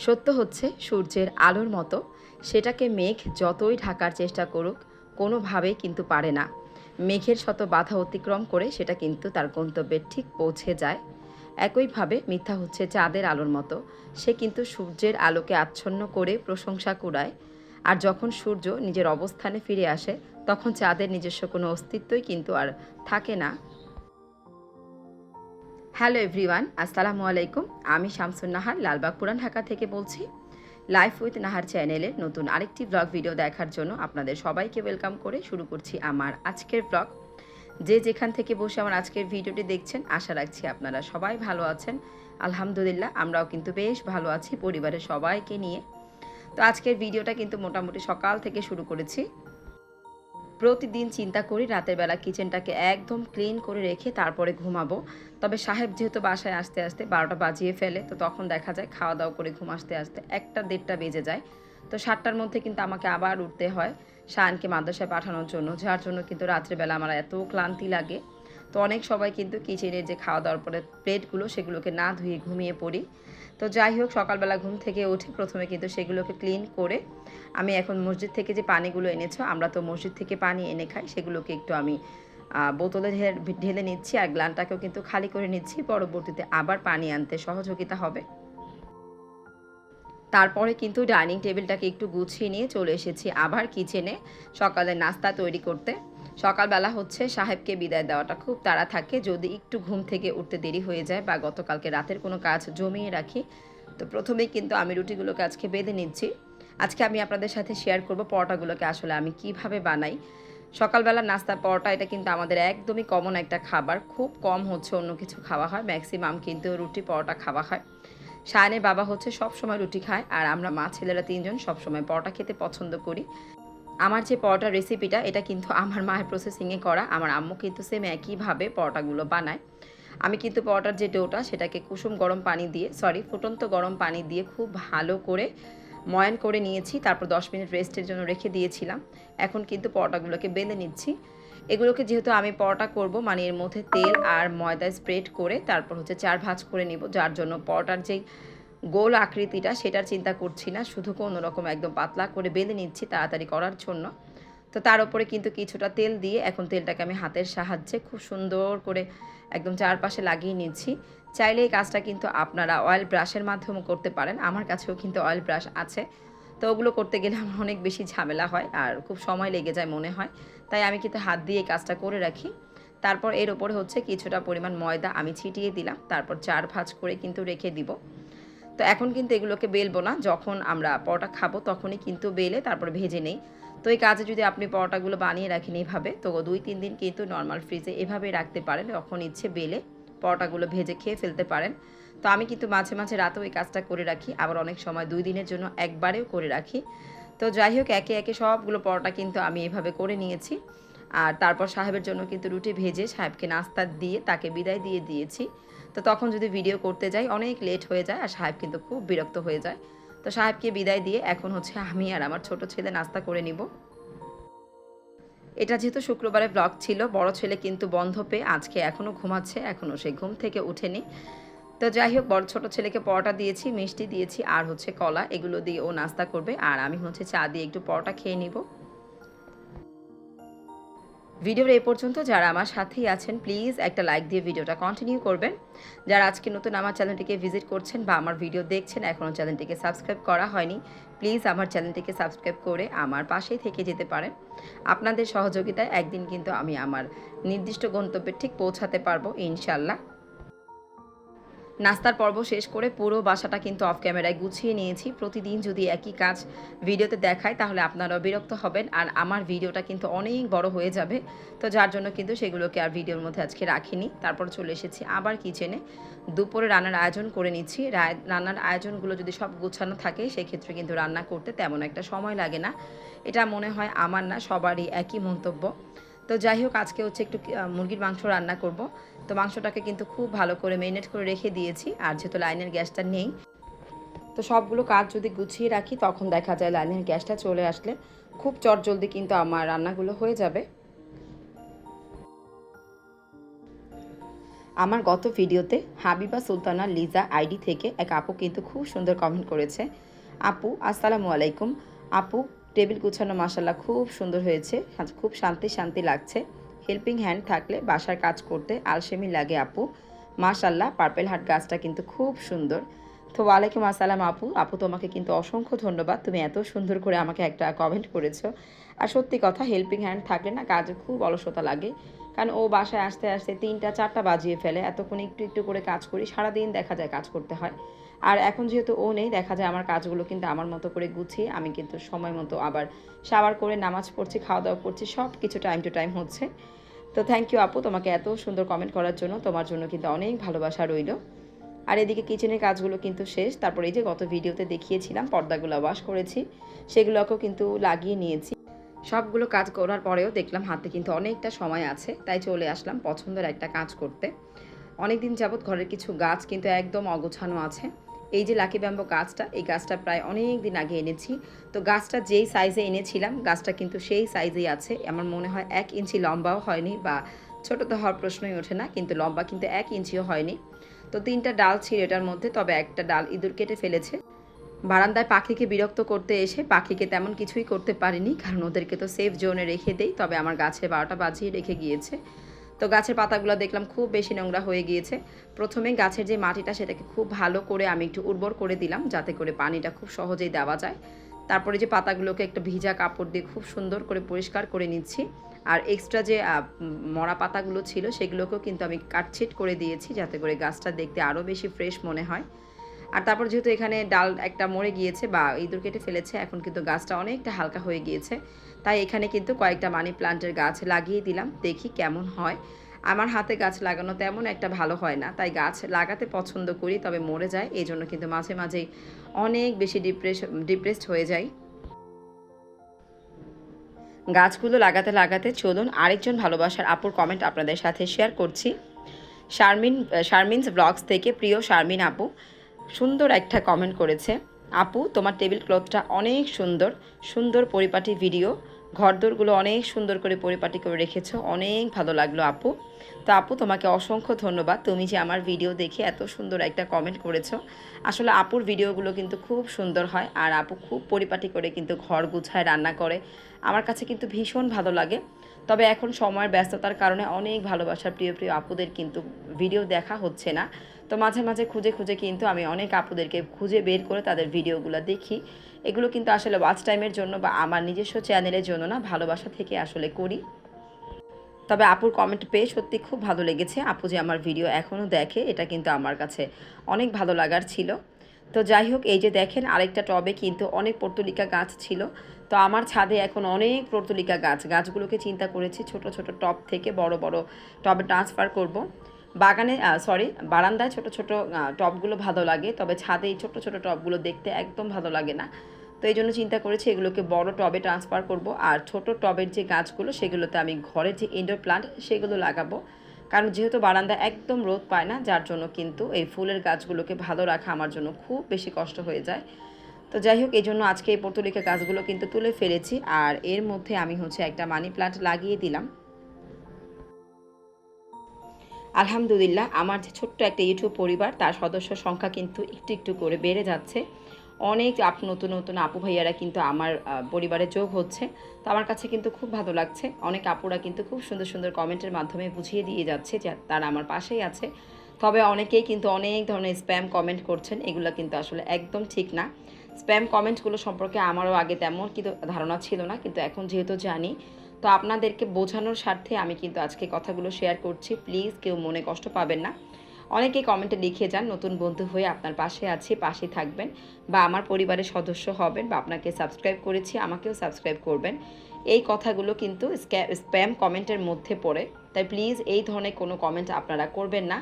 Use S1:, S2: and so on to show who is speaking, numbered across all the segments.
S1: সত্য হচ্ছে, সূর্যের আলোর মতো। সেটাকে মেঘ যতই ঢাকার চেষ্টা করুক, কোনোভাবেই কিন্তু পারে না। মেঘের শত বাধা অতিক্রম করে সেটা কিন্তু তার গন্তব্যে ঠিক পৌঁছে যায়। একইভাবে মিথ্যা হচ্ছে চাঁদের আলোর মতো। সে কিন্তু সূর্যের আলোকে আচ্ছন্ন করে প্রশংসা কুড়ায়। আর যখন সূর্য নিজের অবস্থানে ফিরে আসে, তখন চাঁদের নিজস্ব কোনো অস্তিত্বই কিন্তু আর থাকে না। হ্যালো এভরিওয়ান, আসসালামু আলাইকুম। আমি শামসুন নাহার, লালবাগ পুরান ঢাকা থেকে বলছি। লাইফ উইথ নাহার চ্যানেলের নতুন আরেকটি ব্লগ ভিডিও দেখার জন্য আপনাদের সবাইকে ওয়েলকাম করে শুরু করছি আমার আজকের ব্লগ যে যেখান থেকে বসে আমার আজকের ভিডিওটি দেখছেন, আশা রাখছি আপনারা সবাই ভালো আছেন। আলহামদুলিল্লাহ, আমরাও কিন্তু বেশ ভালো আছি, পরিবারের সবাইকে নিয়ে। তো আজকের ভিডিওটা কিন্তু মোটামুটি সকাল থেকে শুরু করেছি। প্রতিদিন চিন্তা করি, রাতের বেলা কিচেনটাকে একদম ক্লিন করে রেখে তারপরে ঘুমাবো। তবে সাহেব যেহেতু বাসায় আসতে আসতে বারোটা বাজিয়ে ফেলে, তো তখন দেখা যায় খাওয়া দাওয়া করে ঘুম আসতে আসতে একটা দেড়টা বেজে যায়। তো সাতটার মধ্যে কিন্তু আমাকে আবার উঠতে হয়, শায়নকে মাদ্রাসায় পাঠানোর জন্য, যার জন্য কিন্তু রাত্রেবেলা আমার এত ক্লান্তি লাগে। তো অনেক সবাই কিন্তু কিচেনের যে খাওয়া দাওয়ার পরে প্লেটগুলো সেগুলোকে না ধুয়ে ঘুমিয়ে পড়ি। তো যাই হোক, সকালবেলা ঘুম থেকে উঠে প্রথমে কিন্তু সেগুলোকে ক্লিন করে আমি এখন মসজিদ থেকে যে পানিগুলো এনেছো, আমরা তো মসজিদ থেকে পানি এনে খাই, সেগুলোকে একটু আমি বোতলে ঢেলে নিচ্ছি আর গ্লানটাকেও কিন্তু খালি করে নিচ্ছি, পরবর্তীতে আবার পানি আনতে সহযোগিতা হবে। তারপরে কিন্তু ডাইনিং টেবিলটাকে একটু গুছিয়ে নিয়ে চলে এসেছি আবার কিচেনে সকালে নাস্তা তৈরি করতে। সকালবেলা হচ্ছে সাহেবকে বিদায় দেওয়াটা। খুব তাড়া থাকে, যদি একটু ঘুম থেকে উঠতে দেরি হয়ে যায় বা গতকালকে রাতের কোনো কাজ জমিয়ে রাখি, তো প্রথমেই কিন্তু আমি রুটিগুলোকে আজকে বেঁধে নিচ্ছি। আজকে আমি আপনাদের সাথে শেয়ার করব পরোটাগুলোকে আসলে আমি কীভাবে বানাই। সকালবেলা নাস্তা পরোটা, এটা কিন্তু আমাদের একদমই কমন একটা খাবার, খুব কম হচ্ছে অন্য কিছু খাওয়া হয় ম্যাক্সিমাম কিন্তু রুটি পরোটা খাওয়া হয়। শায়নের বাবা হচ্ছে সব সময় রুটি খায়, আর আমরা মা ছেলেরা তিনজন সব সময় পরোটা খেতে পছন্দ করি। আমার যে পরোটার রেসিপিটা এটা কিন্তু আমার মায়ের প্রসেসিংয়ে করা। আমার আম্মু কিন্তু সেম একইভাবে পরোটাগুলো বানায়। আমি কিন্তু পরোটার যে ডোটা, সেটাকে কুসুম গরম পানি দিয়ে সরি ফুটন্ত গরম পানি দিয়ে খুব ভালো করে ময়ান করে নিয়েছি। তারপর দশ মিনিট রেস্টের জন্য রেখে দিয়েছিলাম। এখন কিন্তু পরোটাগুলোকে বেঁধে নিচ্ছি। এগুলোকে যেহেতু আমি পরোটা করব মানে এর মধ্যে তেল আর ময়দা স্প্রেড করে তারপর হচ্ছে চার ভাঁজ করে নিব, যার জন্য পরোটার যেই গোল আকৃতিটা সেটার চিন্তা করছি না, শুধু কোনোরকম একদম পাতলা করে বেঁধে নিচ্ছি তাড়াতাড়ি করার জন্য। তো তার উপরে কিন্তু কিছুটা তেল দিয়ে এখন তেলটাকে আমি হাতের সাহায্যে খুব সুন্দর করে একদম চারপাশে লাগিয়ে নিচ্ছি। চাইলে এই কাজটা কিন্তু আপনারা অয়েল ব্রাশের মাধ্যমে করতে পারেন, আমার কাছেও কিন্তু অয়েল ব্রাশ আছে। তো ওগুলো করতে গেলে আমার অনেক বেশি ঝামেলা হয় আর খুব সময় লেগে যায় মনে হয়। তাই আমি কিন্তু হাত দিয়ে কাজটা করে রাখি। তারপর এর ওপরে হচ্ছে কিছুটা পরিমাণ ময়দা আমি ছিটিয়ে দিলাম, তারপর চার ভাঁজ করে কিন্তু রেখে দিব। তো এখন কিন্তু এগুলোকে বেলবো না। যখন আমরা পরোটা খাব তখনই কিন্তু বেলে তারপর ভেজে নেই। তো এই কাজে যদি আপনি পরোটাগুলো বানিয়ে রাখেন এইভাবে তো দুই তিন দিন কিন্তু নর্মাল ফ্রিজে এভাবে রাখতে পারেন। যখন ইচ্ছে বেলে পরোটাগুলো ভেজে খেয়ে ফেলতে পারেন। তো আমি কিন্তু মাঝে মাঝে রাতেও এই কাজটা করে রাখি। আবার অনেক সময় দুই দিনের জন্য একবারেও করে রাখি। তো যাই হোক, একে একে সবগুলো পরোটা কিন্তু আমি এভাবে করে নিয়েছি। আর তারপর সাহেবের জন্য কিন্তু রুটি ভেজে সাহেবকে নাস্তা দিয়ে তাকে বিদায় দিয়ে দিয়েছি। তো তখন যদি ভিডিও করতে যাই, অনেক লেট হয়ে যায় আর সাহেব কিন্তু খুব বিরক্ত হয়ে যায়। তো সাহেবকে বিদায় দিয়ে এখন হচ্ছে আমি আর আমার ছোট ছেলে নাস্তা করে নিব। এটা যেহেতু শুক্রবারে ব্লগ ছিল, বড় ছেলে কিন্তু বন্ধ পেয়ে আজকে এখনও ঘুমাচ্ছে, এখনও সে ঘুম থেকে উঠেনি। তো যাই হোক, বড় ছোটো ছেলেকে পরোটা দিয়েছি, মিষ্টি দিয়েছি আর হচ্ছে কলা, এগুলো দিয়ে ও নাস্তা করবে। আর আমি হচ্ছে চা দিয়ে একটু পরোটা খেয়ে নিব। ভিডিওর এই পর্যন্ত যারা আমার সাথেই আছেন প্লিজ একটা লাইক দিয়ে ভিডিওটা কন্টিনিউ করবেন। যারা আজকে নতুন আমার চ্যানেলটিকে ভিজিট করছেন বা আমার ভিডিও দেখছেন এখনও চ্যানেলটিকে সাবস্ক্রাইব করা হয়নি প্লিজ আমার চ্যানেলটিকে সাবস্ক্রাইব করে আমার পাশেই থেকে যেতে পারেন। আপনাদের সহযোগিতায় একদিন কিন্তু আমি আমার নির্দিষ্ট গন্তব্যে ঠিক পৌঁছাতে পারব, ইনশাল্লাহ। নাস্তার পর্ব শেষ করে পুরো বাসাটা কিন্তু অফ ক্যামেরায় গুছিয়ে নিয়েছি। প্রতিদিন যদি একই কাজ ভিডিওতে দেখায়, তাহলে আপনারাও বিরক্ত হবেন। আর আমার ভিডিওটা কিন্তু অনেক বড় হয়ে যাবে। তো যার জন্য কিন্তু সেগুলোকে আর ভিডিওর মধ্যে আজকে রাখিনি। তারপর চলে এসেছি আবার কিচেনে দুপুরে রান্নার আয়োজন করে নিচ্ছি। রান্নার আয়োজনগুলো যদি সব গোছানো থাকে, সেক্ষেত্রে কিন্তু রান্না করতে তেমন একটা সময় লাগে না। এটা মনে হয় আমার না, সবারই একই মন্তব্য। তো যাই হোক আজকে হচ্ছে একটু মুরগির মাংস রান্না করব। তো মাংসটাকে কিন্তু খুব ভালো করে মেরিনেট করে রেখে দিয়েছি, আর যেহেতু লাইনের গ্যাসটা নেই, তো সবগুলো কাজ যদি গুছিয়ে রাখি, তখন দেখা যায় লাইনের গ্যাসটা চলে আসলে খুব চটজলদি কিন্তু আমার রান্নাগুলো হয়ে যাবে। আমার গত ভিডিওতে হাবিবা সুলতানা লিজা আইডি থেকে এক আপু কিন্তু খুব সুন্দর কমেন্ট করেছে। আপু, আসসালামু আলাইকুম। আপু টেবিল গুছানো মাসাল্লাহ খুব সুন্দর হয়েছে। খুব শান্তি শান্তি লাগছে। হেল্পিং হ্যান্ড থাকলে বাসার কাজ করতে আলসেমি লাগে আপু। মাশাল্লাহ পার্পেল হার্ট গাছটা কিন্তু খুব সুন্দর। তো ওয়ালাইকুম আসসালাম আপু। আপু, তোমাকে কিন্তু অসংখ্য ধন্যবাদ। তুমি এত সুন্দর করে আমাকে একটা কমেন্ট করেছ। আর সত্যি কথা হেল্পিং হ্যান্ড থাকলে না কাজে খুব অলসতা লাগে। কারণ ও বাসায় আসতে আসতে তিনটা, চারটা বাজিয়ে ফেলে। এতক্ষণ একটু একটু করে কাজ করি, সারাদিন দেখা যায় কাজ করতে হয়। আর এখন যেহেতু ও নেই, দেখা যায় আমার কাজগুলো কিন্তু আমার মতো করে গুছিয়ে আমি কিন্তু সময় মতো আবার সাবার করে নামাজ পড়ছি, খাওয়া দাওয়া করছি সব কিছু টাইম টু টাইম হচ্ছে। তো থ্যাংক ইউ আপু, তোমাকে এত সুন্দর কমেন্ট করার জন্য, তোমার জন্য কিন্তু অনেক ভালোবাসা রইল। আর এদিকে কিচেনের কাজগুলো কিন্তু শেষ, তারপরে এই যে গত ভিডিওতে দেখিয়েছিলাম, পর্দাগুলো ওয়াশ করেছি, সেগুলোকেও কিন্তু লাগিয়ে নিয়েছি। সবগুলো কাজ করার পরেও দেখলাম হাতে কিন্তু অনেকটা সময় আছে, তাই চলে আসলাম পছন্দের একটা কাজ করতে। অনেক দিন যাবৎ ঘরের কিছু গাছ কিন্তু একদম অগোছানো আছে। এই যে লাকি ব্যাম্বো গাছটা, এই গাছটা প্রায় অনেক দিন আগে এনেছি। তো গাছটা যেই সাইজে এনেছিলাম, গাছটা কিন্তু সেই সাইজেই আছে। আমার মনে হয় এক ইঞ্চি লম্বাও হয়নি বা ছোটো তো হওয়ার প্রশ্নই ওঠে না, কিন্তু লম্বা কিন্তু এক ইঞ্চিও হয়নি। তো তিনটা ডাল ছিল এটার মধ্যে, তবে একটা ডাল ইঁদুর কেটে ফেলেছে। বারান্দায় পাখিকে বিরক্ত করতে এসে পাখিকে তেমন কিছুই করতে পারিনি, কারণ ওদেরকে তো সেফ জোনে রেখে দেই, তবে আমার গাছে বারোটা বাজিয়ে রেখে গিয়েছে। তো গাছের পাতাগুলো দেখলাম খুব বেশি নোংরা হয়ে গিয়েছে। প্রথমে গাছের যে মাটিটা সেটাকে খুব ভালো করে আমি একটু উর্বর করে দিলাম, যাতে করে পানিটা খুব সহজেই দেওয়া যায়। তারপরে যে পাতাগুলোকে একটা ভিজা কাপড় দিয়ে খুব সুন্দর করে পরিষ্কার করে নিচ্ছি। আর এক্সট্রা যে মরা পাতাগুলো ছিল সেগুলোকেও কিন্তু আমি কাটছিট করে দিয়েছি, যাতে করে গাছটা দেখতে আরও বেশি ফ্রেশ মনে হয়। আর তারপর যেহেতু এখানে ডাল একটা মরে গিয়েছে বা ইঁদুর কেটে ফেলেছে, এখন কিন্তু গাছটা অনেকটা হালকা হয়ে গিয়েছে। তাই এখানে কিন্তু কয়েকটা মানি প্লান্টের গাছ লাগিয়ে দিলাম, দেখি কেমন হয়। আমার হাতে গাছ লাগানো তেমন একটা ভালো হয় না, তাই গাছ লাগাতে পছন্দ করি, তবে মরে যায় এই জন্য কিন্তু মাঝে মাঝেই অনেক বেশি ডিপ্রেস ডিপ্রেসড হয়ে যায় গাছগুলো লাগাতে লাগাতে চলুন আরেকজন ভালোবাসার আপুর কমেন্ট আপনাদের সাথে শেয়ার করছি। শারমিন শারমিনস ব্লগস থেকে প্রিয় শারমিন আপু সুন্দর একটা কমেন্ট করেছে। আপু, তোমার টেবিল ক্লথটা অনেক সুন্দর সুন্দর পরিপাটি ভিডিও ঘরদোরগুলো অনেক সুন্দর করে পরিপাটি করে রেখেছো, অনেক ভালো লাগল আপু। তো আপু, তোমাকে অসংখ্য ধন্যবাদ। তুমি যে আমার ভিডিও দেখে এত সুন্দর একটা কমেন্ট করেছ। আসলে আপুর ভিডিওগুলো কিন্তু খুব সুন্দর হয় আর আপু খুব পরিপাটি করে কিন্তু ঘর গুছায়, রান্না করে। আমার কাছে কিন্তু ভীষণ ভালো লাগে। তবে এখন সময়ের ব্যস্ততার কারণে অনেক ভালোবাসার প্রিয় প্রিয় আপুদের কিন্তু ভিডিও দেখা হচ্ছে না। তো মাঝে মাঝে খুঁজে খুঁজে কিন্তু আমি অনেক আপুদেরকে খুঁজে বের করে তাদের ভিডিওগুলো দেখি। এগুলো কিন্তু আসলে ওয়াচ টাইমের জন্য বা আমার নিজস্ব চ্যানেলের জন্য না ভালোবাসা থেকে আসলে করি। তবে আপুর কমেন্ট পেয়ে সত্যি খুব ভালো লেগেছে। আপু যে আমার ভিডিও এখনও দেখে, এটা কিন্তু আমার কাছে অনেক ভালো লাগার ছিল। তো যাই হোক, এই যে দেখেন, আরেকটা টবে কিন্তু অনেক পর্তুলিকা গাছ ছিল। তো আমার ছাদে এখন অনেক পর্তুলিকা গাছ। গাছগুলোকে চিন্তা করেছি ছোট ছোট টব থেকে বড় বড় টবে ট্রান্সফার করব। বাগানে সরি বারান্দায় ছোট ছোট টবগুলো ভালো লাগে, তবে ছাদে এই ছোট ছোট টবগুলো দেখতে একদম ভালো লাগে না। তো এই জন্য চিন্তা করেছি এগুলোকে বড় টবে ট্রান্সফার করব, আর ছোট টবের যে গাছগুলো, সেগুলোতে আমি ঘরের যে ইনডোর প্লান্ট সেগুলো লাগাবো। কারণ যেহেতু বারান্দা একদম রোদ পায় না, যার জন্য কিন্তু এই ফুলের গাছগুলোকে ভালো রাখা আমার জন্য খুব বেশি কষ্ট হয়ে যায়। তো যাই হোক, এই জন্য আজকে এই পর্তুলিকা গাছগুলো কিন্তু তুলে ফেলেছি, আর এর মধ্যে আমি হচ্ছে একটা মানি প্লান্ট লাগিয়ে দিলাম। আলহামদুলিল্লাহ, আমার যে ছোট্ট একটা ইউটিউব পরিবার, তার সদস্য সংখ্যা কিন্তু একটু একটু করে বেড়ে যাচ্ছে। অনেক আপ, নতুন নতুন আপু ভাইয়ারা কিন্তু আমার পরিবারে যোগ হচ্ছে। তো আমার কাছে কিন্তু খুব ভালো লাগছে। অনেক আপুরা কিন্তু খুব সুন্দর সুন্দর কমেন্টের মাধ্যমে বুঝিয়ে দিয়ে যাচ্ছে যে তারা আমার পাশেই আছে। তবে অনেকেই কিন্তু অনেক ধরনের স্প্যাম কমেন্ট করছেন, এগুলো কিন্তু আসলে একদম ঠিক না। স্প্যাম কমেন্টগুলো সম্পর্কে আমারও আগে তেমন কিন্তু ধারণা ছিল না, কিন্তু এখন যেহেতু জানি তো আপনাদেরকে বোঝানোর স্বার্থে আমি কিন্তু আজকে কথাগুলো শেয়ার করছি। প্লিজ কেউ মনে কষ্ট পাবেন না। অনেকে কমেন্টে লিখে যান, নতুন বন্ধু হয়ে আপনার পাশে আছি, পাশে থাকবেন বা আমার পরিবারের সদস্য হবেন বা আপনাকে সাবস্ক্রাইব করেছি, আমাকেও সাবস্ক্রাইব করবেন। এই কথাগুলো কিন্তু স্প্যাম কমেন্টের মধ্যে পড়ে। তাই প্লিজ এই ধরনের কোনো কমেন্ট আপনারা করবেন না।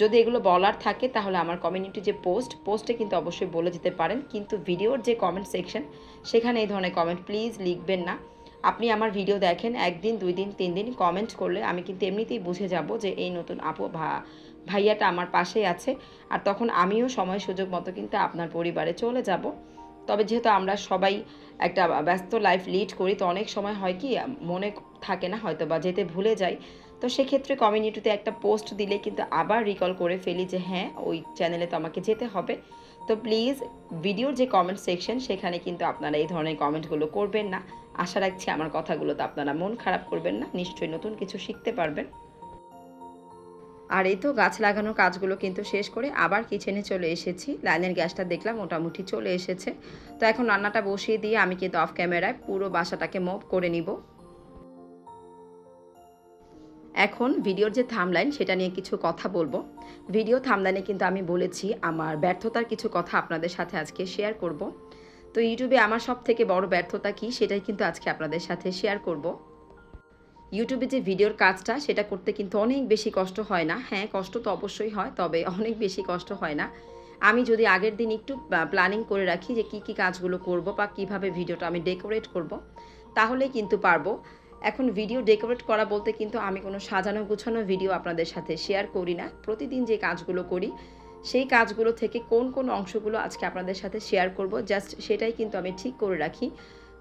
S1: যদি এগুলো বলার থাকে তাহলে আমার কমিউনিটি যে পোস্ট পোস্টে কিন্তু অবশ্যই বলে দিতে পারেন। কিন্তু ভিডিওর যে কমেন্ট সেকশন সেখানে এই ধরনের কমেন্ট প্লিজ লিখবেন না। আপনি আমার ভিডিও দেখেন, একদিন, দুই দিন, তিন দিন কমেন্ট করলে আমি কিন্তু এমনিতেই বুঝে যাব যে এই নতুন আপু ভা, ভাইয়াটা আমার পাশেই আছে। আর তখন আমিও সময় সুযোগ মতো কিন্তু আপনার পরিবারে চলে যাব। তবে যেহেতু আমরা সবাই একটা ব্যস্ত লাইফ লিড করি, তো অনেক সময় হয় কি, মনে থাকে না হয়তো বা যেতে ভুলে যাই। তো সেক্ষেত্রে কমিউনিটিতে একটা পোস্ট দিলে কিন্তু আবার রিকল করে ফেলি যে হ্যাঁ ওই চ্যানেলে তো আমাকে যেতে হবে। তো প্লিজ ভিডিওর যে কমেন্ট সেকশন সেখানে কিন্তু আপনারা এই ধরনের কমেন্টগুলো করবেন না। আশা রাখছি আমার কথাগুলো তো আপনারা মন খারাপ করবেন না, নিশ্চয়ই নতুন কিছু শিখতে পারবেন। আর এই তো গাছ লাগানোর কাজগুলো কিন্তু শেষ করে আবার কিচেনে চলে এসেছি। লাইনের গ্যাসটা দেখলাম, মোটামুটি চলে এসেছে। তো এখন রান্নাটা বসিয়ে দিয়ে আমি কিন্তু অফ ক্যামেরায় পুরো বাসাটাকে মুভ করে নিব। এখন ভিডিওর যে থামলাইন সেটা নিয়ে কিছু কথা বলব। ভিডিও থামলাইনে কিন্তু আমি বলেছি আমার ব্যর্থতার কিছু কথা আপনাদের সাথে আজকে শেয়ার করব। তো ইউটিউবে আমার সব থেকে বড় ব্যর্থতা কি, সেটাই কিন্তু আজকে আপনাদের সাথে শেয়ার করব। ইউটিউবে যে ভিডিওর কাজটা, সেটা করতে কিন্তু অনেক বেশি কষ্ট হয় না। হ্যাঁ কষ্ট তো অবশ্যই হয়, তবে অনেক বেশি কষ্ট হয় না। আমি যদি আগের দিন একটু প্ল্যানিং করে রাখি যে কী কী কাজগুলো করব বা কীভাবে ভিডিওটা আমি ডেকোরেট করব তাহলে কিন্তু পারব। এখন ভিডিও ডেকোরেট করা বলতে কিন্তু আমি কোনো সাজানো গুছানো ভিডিও আপনাদের সাথে শেয়ার করি না। প্রতিদিন যে কাজগুলো করি, সেই কাজগুলো থেকে কোন কোন অংশগুলো আজকে আপনাদের সাথে শেয়ার করব জাস্ট সেটাই কিন্তু আমি ঠিক করে রাখি।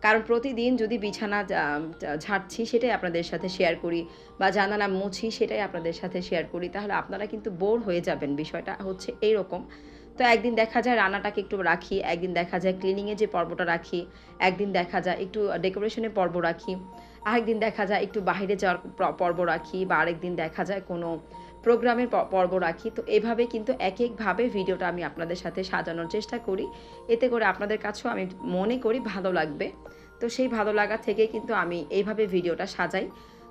S1: কারণ প্রতিদিন যদি বিছানা ঝাড়ছি, সেটাই আপনাদের সাথে শেয়ার করি বা জানালা মুছি, সেটাই আপনাদের সাথে শেয়ার করি, তাহলে আপনারা কিন্তু বোর হয়ে যাবেন। বিষয়টা হচ্ছে এইরকম। তো একদিন দেখা যায় রান্নাটাকে একটু রাখি, একদিন দেখা যায় ক্লিনিংয়ে যে পর্বটা রাখি, একদিন দেখা যায় একটু ডেকোরেশনের পর্ব রাখি, আরেকদিন দেখা যায় একটু বাইরে যাওয়ার পর্ব রাখি বা আরেকদিন দেখা যায় কোনো প্রোগ্রামের পর্ব রাখি। তো এভাবে কিন্তু এক একভাবে ভিডিওটা আমি আপনাদের সাথে সাজানোর চেষ্টা করি। এতে করে আপনাদের কাছেও আমি মনে করি ভালো লাগবে। তো সেই ভালো লাগা থেকে কিন্তু আমি এইভাবে ভিডিওটা সাজাই।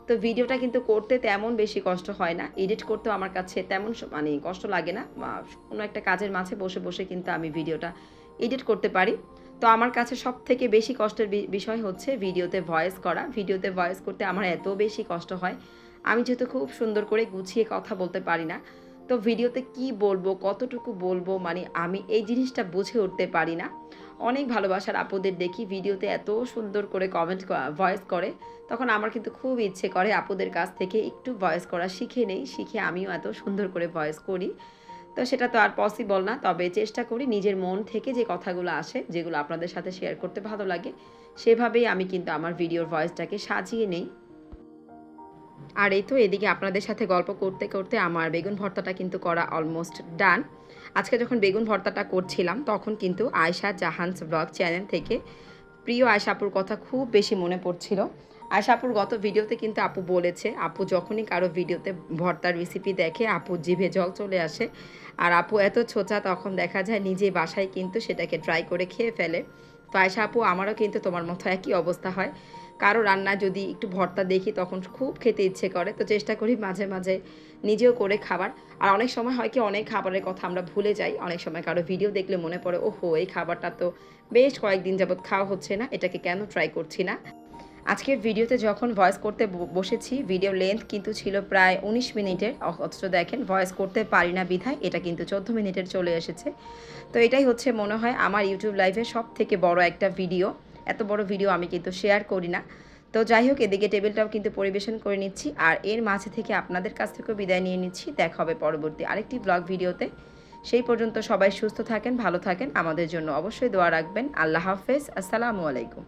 S1: তো ভিডিওটা কিন্তু করতে তেমন বেশি কষ্ট হয় না। এডিট করতেও আমার কাছে তেমন মানে কষ্ট লাগে না। কোনো একটা কাজের মাঝে বসে বসে কিন্তু আমি ভিডিওটা এডিট করতে পারি। তো আমার কাছে সব থেকে বেশি কষ্টের বিষয় হচ্ছে ভিডিওতে ভয়েস করা। ভিডিওতে ভয়েস করতে আমার এত বেশি কষ্ট হয়। আমি যেহেতু খুব সুন্দর করে গুছিয়ে কথা বলতে পারি না, তো ভিডিওতে কি বলব, কতটুকু বলব মানে আমি এই জিনিসটা বুঝে উঠতে পারি না। অনেক ভালোবাসার আপুদের দেখি, ভিডিওতে এত সুন্দর করে কমেন্ট ভয়েস করে। তখন আমার কিন্তু খুব ইচ্ছে করে আপুদের কাছ থেকে একটু ভয়েস করা শিখে নেই, শিখে আমিও এত সুন্দর করে ভয়েস করি। তো সেটা তো আর পসিবল না, তবে চেষ্টা করি নিজের মন থেকে যে কথাগুলো আসে, যেগুলো আপনাদের সাথে শেয়ার করতে ভালো লাগে, সেভাবেই আমি কিন্তু আমার ভিডিওর ভয়েসটাকে সাজিয়ে নেই। আর এই তো এদিকে আপনাদের সাথে গল্প করতে করতে আমার বেগুন ভর্তাটা কিন্তু করা অলমোস্ট ডান আজকে যখন বেগুন ভর্তাটা করছিলাম, তখন কিন্তু আয়শা জাহানস ব্লগ চ্যানেল থেকে প্রিয় আয়সাপুর কথা খুব বেশি মনে পড়ছিল। আয়সাপুর গত ভিডিওতে কিন্তু আপু বলেছে, আপু যখনই কারও ভিডিওতে ভর্তার রেসিপি দেখে, আপু জিভে জল চলে আসে। আর আপু এত ছোচা, তখন দেখা যায় নিজে বাসায় কিন্তু সেটাকে ট্রাই করে খেয়ে ফেলে। তো আয়সা আপু, আমারও কিন্তু তোমার মতো একই অবস্থা হয়। কারও রান্না যদি একটু ভর্তা দেখি তখন খুব খেতে ইচ্ছে করে। তো চেষ্টা করি মাঝে মাঝে নিজেও করে খাবার। আর অনেক সময় হয় কি অনেক খাবারের কথা আমরা ভুলে যাই। অনেক সময় কারও ভিডিও দেখলে মনে পড়ে, ওহো, এই খাবারটা তো বেশ কয়েকদিন যাবৎ খাওয়া হচ্ছে না, এটাকে কেন ট্রাই করছি না? আজকের ভিডিওতে যখন ভয়েস করতে বসেছি ভিডিও লেন্থ কিন্তু ছিল প্রায় উনিশ মিনিটের। অথচ দেখেন ভয়েস করতে পারি না বিধায় এটা কিন্তু চোদ্দ মিনিটের চলে এসেছে। তো এটাই হচ্ছে মনে হয় আমার ইউটিউব লাইভে সব থেকে বড় একটা ভিডিও এত বড় ভিডিও আমি কিন্তু শেয়ার করি না। তো যাই হোক এদিকে টেবিলটাও কিন্তু পরিবেশন করে নিচ্ছি আর এর মাঝে থেকে আপনাদের কাছ থেকেও বিদায় নিয়ে নিচ্ছি। দেখা হবে পরবর্তী আরেকটি ব্লগ ভিডিওতে সেই পর্যন্ত সবাই সুস্থ থাকেন, ভালো থাকেন। আমাদের জন্য অবশ্যই দোয়া রাখবেন। আল্লাহ হাফেজ। আসসালামু আলাইকুম।